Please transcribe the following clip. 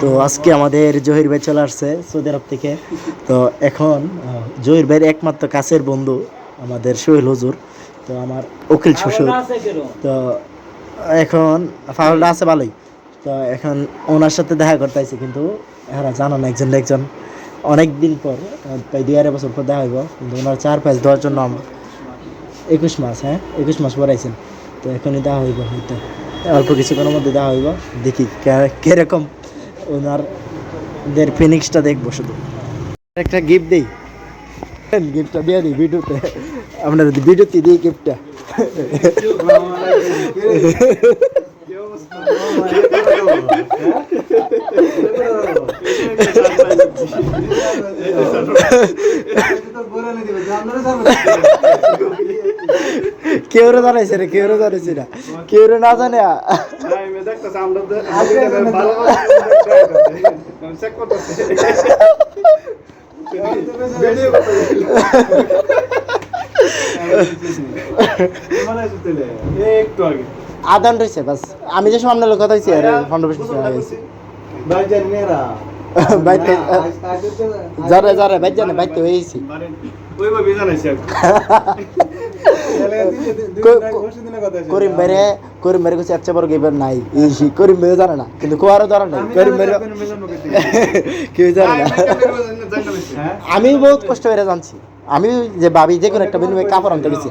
তো আজকে আমাদের জহির ভাই চলে আসছে সৌদি আরব থেকে। তো এখন জহির ভাইয়ের একমাত্র কাছের বন্ধু আমাদের সোহেল হুজুর তো আমার উকিল শ্বশুর। তো এখন ফাউলটা আছে ভালোই। তো এখন ওনার সাথে দেখা করতে আইছি কিন্তু এরা জানো না একজন একজন। অনেক দিন পর প্রায় দুই আড়াই বছর পর দেখা হইব কিন্তু ওনার চার পাঁচ দেওয়ার জন্য আমার একুশ মাস হ্যাঁ? একুশ মাস পর আইছেন। তো এখনই দেওয়া হইব হয়তো। অল্প কিছুক্ষণের মধ্যে দেওয়া হইব দেখি কে- কীরকম ওনার দের ফিনিক্সটা দেখব শুধু। একটা গিফট দিই। গিফটটা দিয়ে দিই ভিডিওতে। আপনার ভিডিওতে দিই গিফটটা কেউ জানাইছে রে কেউ জানাইছে না কেউ না জানে? আদান রয়েছে বাস। আমি যে সামনে লোক কথা হয়েছি আরে পনেরো বিশ বছর আগে হয়েছে। যারে যারে বাইতে জানে বাইতে হয়েছি। করিম বাইরে করিম বাইরে কিছু একটা বড় গেবার নাই। ইসি করিম বাইরে জানে না কিন্তু কোয়ারও ধরা নাই। করিম বাইরে কেউ জানে না। আমি বহুত কষ্ট করে জানছি। আমি যে ভাবি যে কোনো একটা বিনিময়ে কাপড় আনতে গেছি।